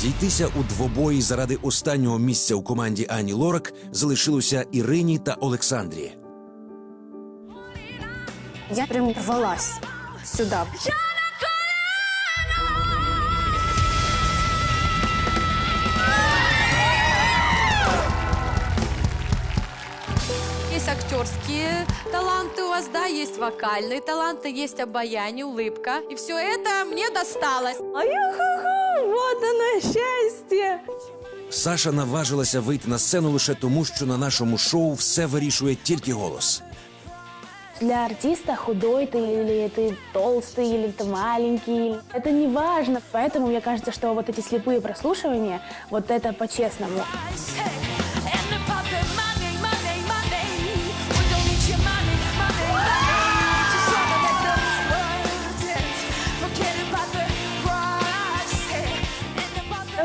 Зійтися у двобої заради останнього місця у команді Ані Лорак залишилося Ірині та Олександрі. Я прям рвалась сюда. Есть актерские таланты у вас, да, есть вокальные таланты, есть обаяние, улыбка. И все это мне досталось. А я ху-ху, вот оно счастье. Саша наважилася вийти на сцену лише тому, що на нашому шоу все вирішує тільки голос. Для артиста худой ты или ты толстый, или ты маленький, это не важно. Поэтому мне кажется, что вот эти слепые прослушивания, вот это по-честному.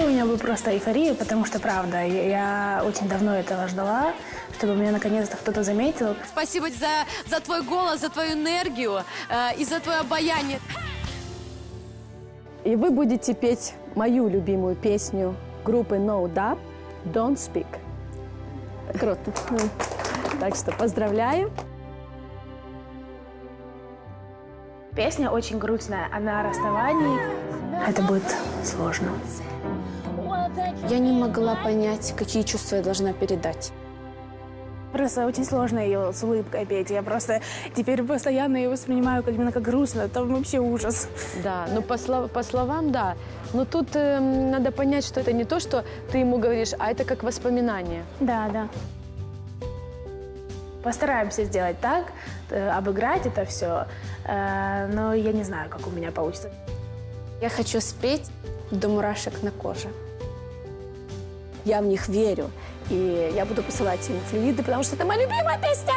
У меня была просто эйфория, потому что, правда, я, очень давно этого ждала, чтобы меня наконец-то кто-то заметил. Спасибо за, за твой голос, за твою энергию э, и за твое обаяние. И вы будете петь мою любимую песню группы No Doubt «Don't Speak». Круто. Так что поздравляю. Песня очень грустная, она о расставании. Это будет сложно. Я не могла понять, какие чувства я должна передать. Просто очень сложно ее с улыбкой петь. Я просто теперь постоянно ее воспринимаю как именно как грустно. Там вообще ужас. Да, ну по, слов- по словам, да. Но тут эм, надо понять, что это не то, что ты ему говоришь, а это как воспоминание. Да, да. Постараемся сделать так, э, обыграть это все. но я не знаю, как у меня получится. Я хочу спеть до мурашек на коже. Я в них верю. И я буду посылать им флюиды, потому что это моя любимая песня.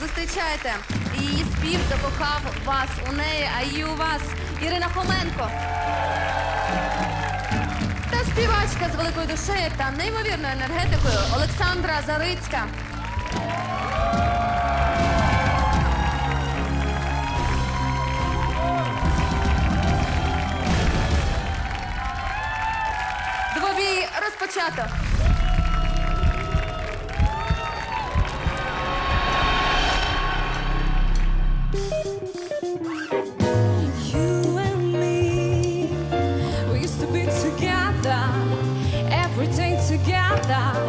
Зустрічайте. Її спів закохав вас у неї, а її у вас. Ірина Хоменко. Та співачка з великою душею та неймовірною енергетикою Олександра Зарицька. розпочато. You and me, we used to be together,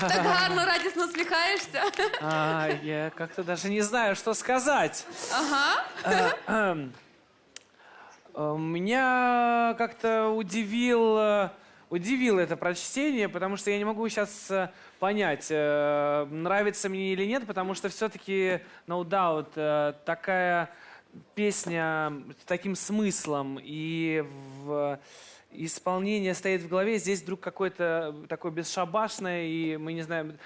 так гарно, радісно усміхаєшся. А, я как-то даже не знаю, что сказать. Ага. Э, Меня как-то удивил, э, удивило это прочтение, потому что я не могу сейчас понять, э, нравится мне или нет, потому что все-таки No Doubt э, такая песня с таким смыслом и в исполнение стоит в голове, здесь вдруг какое-то такое бесшабашное, и мы не знаем...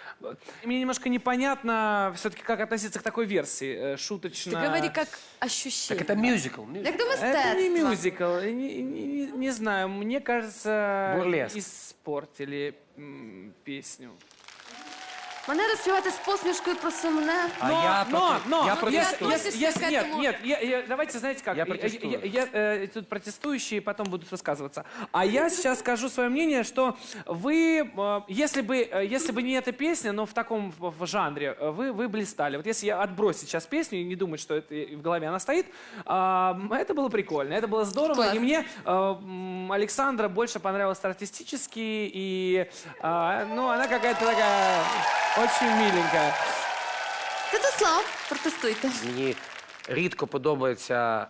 Мне немножко непонятно все-таки, как относиться к такой версии, э, шуточно. Ти говори як ощущення. Так это мюзикл. До Это не мюзикл, не, не- не- не знаю, мне кажется, Бурлеск. испортили песню. Манера співати з посмішкою про сумне. А я но, но, я если- протестую. если- если- к нет, этому- нет, я- я- давайте, знаете как, Я я, протестую. я- я, э, тут протестующие потом будут высказываться. А я сейчас скажу свое мнение, что вы, э, если бы, э, если бы не эта песня, но в таком в, в жанре, э, вы, вы блистали. Вот если я отбросить сейчас песню и не думать, что это в голове она стоит, а, это было прикольно, это было здорово. Класс. И мне э, м, Александра больше понравилась артистически, и, а, ну, она какая-то такая очень миленькая. Святослав, протестуйте. Мені рідко подобаються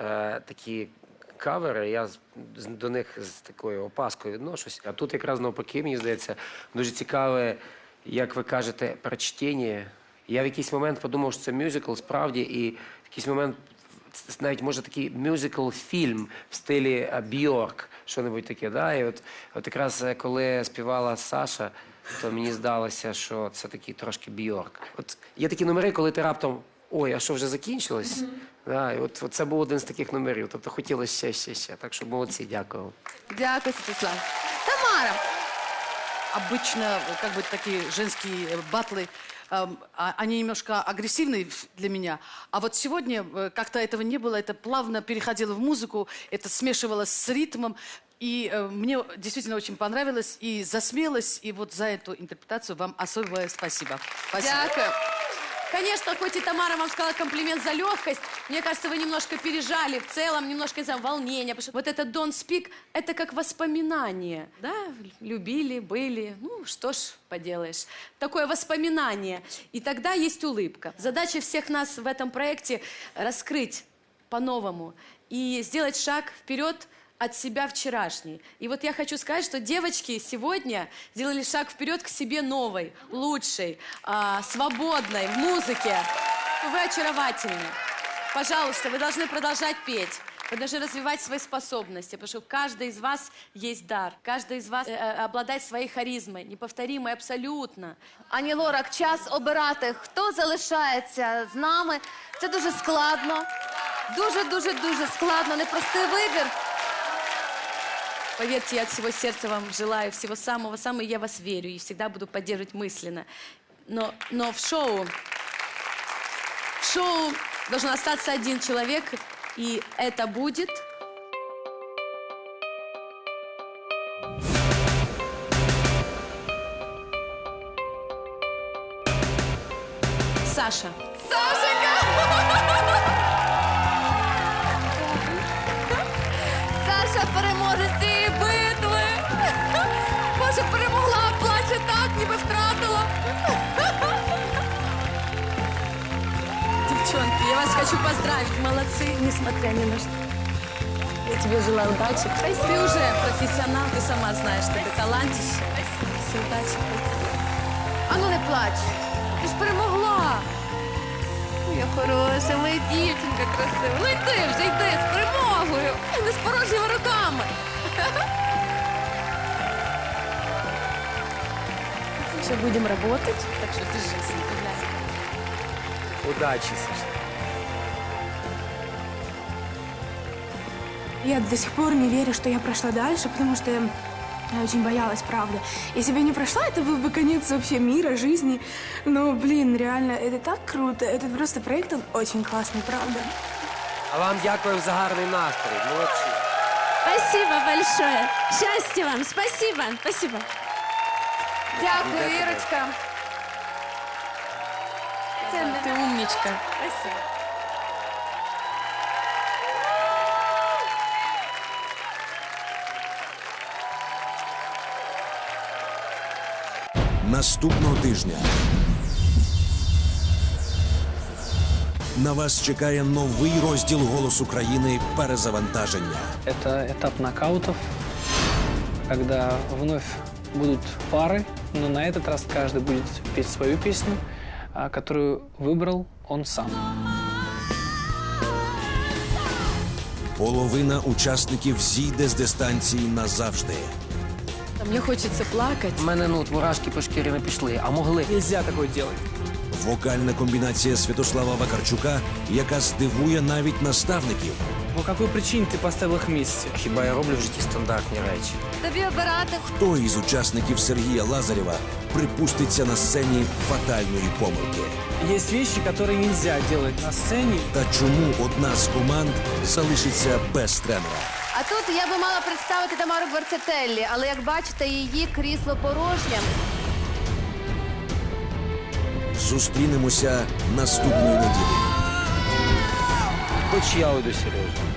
е, такі кавери. Я з- з- до них з такою опаскою відношусь. А тут якраз навпаки, мені здається, дуже цікаве, як ви кажете, прочтення. Я в якийсь момент подумав, що це мюзикл справді, і в якийсь момент ц- навіть може такий мюзикл-фільм в стилі е, Бьорк, що-небудь таке. Да? І от, от якраз е, коли співала Саша, то мені здалося, що це такий трошки Бьорк. От є такі номери, коли ти раптом. Ой, а що вже закінчилось? Да, і от, от це був один з таких номерів. Тобто хотілося ще, ще, ще. Так що молодці, дякую. Дякую, Святослав. Тамара. обычно как бы такие женские э, батлы, эм, а- они немножко агрессивные ф- для меня. А вот сегодня э, как-то этого не было, это плавно переходило в музыку, это смешивалось с ритмом. И э, мне действительно очень понравилось, и за смелость, и вот за эту интерпретацию вам особое спасибо. Спасибо. Дякую. Конечно, хоть и Тамара вам сказала комплимент за легкость, мне кажется, вы немножко пережали в целом, немножко из-за волнения. Что вот это don't speak, это как воспоминание. Да, любили, были, ну что ж поделаешь. Такое воспоминание. И тогда есть улыбка. Задача всех нас в этом проекте раскрыть по-новому и сделать шаг вперед от себя вчерашний. И вот я хочу сказать, что девочки сегодня сделали шаг вперед к себе новой, лучшей, а, свободной, в музыке. Вы очаровательны. Пожалуйста, вы должны продолжать петь. Вы должны развивать свои способности, потому что у каждой из вас есть дар. Каждый из вас э, э, обладает своей харизмой, неповторимой абсолютно. Ані Лорак, час обирати, хто залишається з нами. Це дуже складно. Дуже, дуже, дуже складно. Непростий вибір. Поверьте, я от всего сердца вам желаю всего самого-самого, я вас верю, и всегда буду поддерживать мысленно. Но, но в шоу, в шоу должен остаться один человек, и это будет... Саша. Саша Боже, перемогла, плаче так, ніби втратила. Девчонки, я вас хочу поздравить, молодцы, несмотря ни на что. Я тебе желаю удачи. Ты уже профессионал, ты сама знаешь, что ты талантище. Все, удачи. Ану не плач. Ти ж перемогла. Моя хороша, моя дівчинка красива. Ну йди вже, йди з перемогою. Не з порожніми руками. Еще будем работать, так что держись, не кривляйся. Удачі, Саша. Я до сих пор не верю, что я прошла дальше, потому что я очень боялась, правда. Если бы я не прошла, это был бы конец вообще мира, жизни. Но, блин, реально, это так круто. Этот просто проект, он очень классный, правда. А вам дякую за гарний настрій. Молодці. Спасибо большое. Счастья вам. Спасибо. Спасибо. Дякую, Ірочка. Ти умнічка. Наступного тижня на вас чекає новий розділ «Голос України. Перезавантаження. Це етап нокаутів когда вновь будут пары, но на этот раз каждый будет петь свою песню, а, которую выбрал он сам. Половина учасників зійде з дистанції назавжди. Мне хочется плакать. У мене ну, от мурашки по шкірі не пішли, а могли. Нельзя такое делать. Вокальна комбінація Святослава Вакарчука, яка здивує навіть наставників. По какой причине ты поставил их вместе? Хіба я роблю в житті стандартні речі? Тобі обирати. Хто із учасників Сергія Лазарєва припуститься на сцені фатальної помилки? Есть вещи, которые нельзя делать на сцене. Та чому одна з команд залишиться без тренера? А тут я би мала представити Тамару Гварцетеллі, але як бачите, її крісло порожнє. Зустрінемося наступної неділі. Хоч я уйду серйозно.